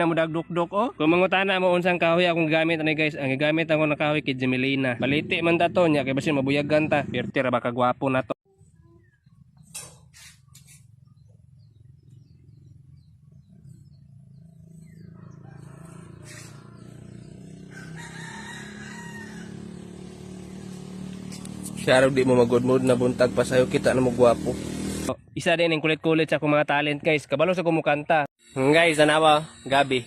Na mo dagduk-duk oh. Kung mangutana mo unsang kahoy akong gamit ani guys, ang gamit ako na kahoy kay Jemelina. Baliti man ta to nya kay basin mabuyagan ta. Pirti ra ba kagwapo na to. Siya di mo mag-good mood na buntag pa sa'yo. Kita na mo gwapo. Oh, Isa din ang kulit-kulit sa akong mga talent guys. Kabalo sa kumukanta. Hmm, guys, anawa, gabi.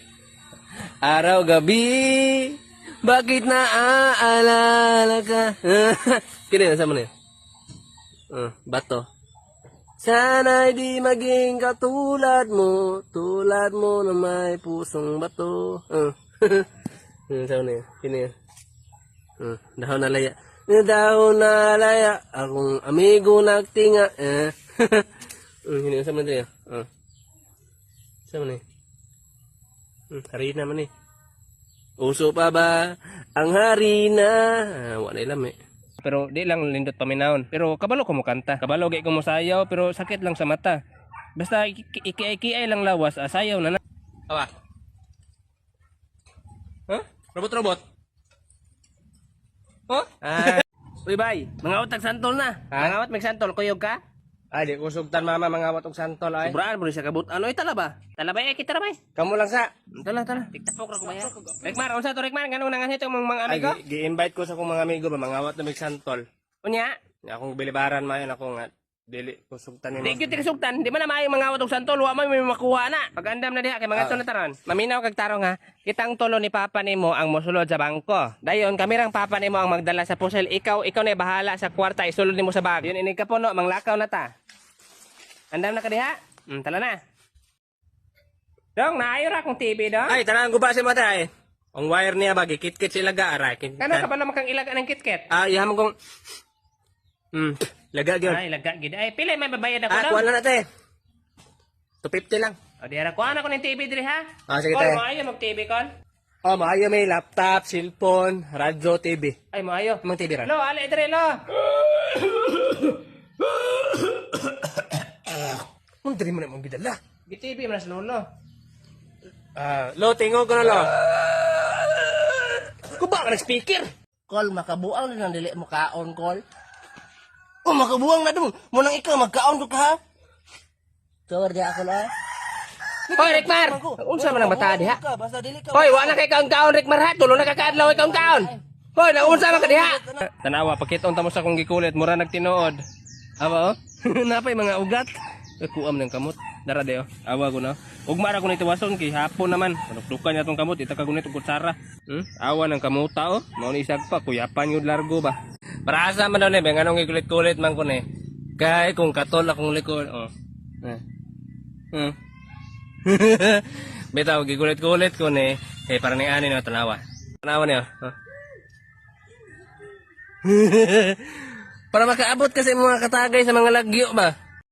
Araw gabi, bakit naaalala ka? Kini na sa man Uh, bato. Sana'y di maging katulad mo, tulad mo na may pusong bato. Uh. sa man Kini Uh, dahon na laya. Dahon na laya, akong amigo nagtinga. Uh. uh, kini sa man Uh. Sa man Hmm, hari naman eh. Uso pa ba ang hari na? Ah, wala ilam eh. Pero di lang lindot paminahon. Pero kabalo kumukanta. Kabalo gay kumusayaw pero sakit lang sa mata. Basta iki-iki lang lawas, ah, sayaw na na. Awa. Huh? Robot-robot? Oh? Ah. Uy bay, mga utag santol na. Mga awat may santol, kuyog ka? Ay, di ko sugtan mama mga watong santol ay. Sobraan mo rin siya kabut. Ano itala ba? Tala ba eh, kita eh? Kamu lang sa. Tala, tala. Tiktapok ra ko ba yan? Rekmar, unsa to Rekmar? Ganun nangan itong mga, mga Ay, amigo? gi- gi-invite ko sa akong mga amigo ba mga wat na may santol. Unya? Akong bilibaran mayon ako nga dili ko sugtan Di ni. gyud tigsugtan, di man na maayo mga awat og santol, wa man may makuha na. Pag-andam na diha kay mga uh, taron. Maminaw kag tarong ha. Kitang tulo ni papa nimo ang mosulod sa bangko. Dayon kamirang papa nimo ang magdala sa pusel. Ikaw, ikaw na bahala sa kwarta isulod nimo sa bag. Yun inig ka puno, manglakaw na ta. Andam na ka diha? Hmm, tala na. Dong, naayo ra akong TV dong. Ay, tanang guba si mata ay. Ang wire niya ba gikit-kit sila ga aray. Kin- Kano ka ba naman kang ilaga ng kitket? Ah, yaman kong Hmm, laga gyud. Ay, laga gid. Ay, pila may babayad ako Ah, dong. kuha na natin. 250 lang. O, di ara kuha na ko ng TV diri ha. Ah, sige, Call, tayo. maayo mag TV call. Oh, maayo may laptop, cellphone, radyo, TV. Ay, maayo. Mang TV ra. Lo, ali dire lo. Kung diri mo na mong gidala. GTV man sa lolo. Ah, lo, tingog ko na lo. Kuba ka nag-speaker. Kol, makabuang na dili mo kaon, Kol. Oh, makabuang na dun. Munang ikaw, magkaon ko ka, ha? Sawar di ako na. Hoy, Rekmar! Unsa man ang bata diha? Hoy, wa na kay kaon-kaon Rekmar ha. Tulo na kakaadlaw kay kaon-kaon. Hoy, naunsa man ka diha? Tanawa, pakiton tamo sa kong gikulit, mura nagtinuod. Awa oh. Napay mga ugat. Kuam ng kamot. Dara oh. Awa ko na. Ugma ra ko ni tiwason kay hapon naman. Nukdukan niya tong kamot, itaka ko nito kutsara. Hmm? Awa ng kamuta oh. Mao ni isag pa, kuyapan yun largo ba. Para asa man daw ni, beng anong gikulit-kulit man ko ni. Kay kung katol akong likod, oh. Eh. Hmm. Bitaw, gigulit-gulit ko ni. Eh, parang ni ani na tanawa. Tanawa niya. Huh? Para makaabot kasi mga katagay sa mga lagyo ba?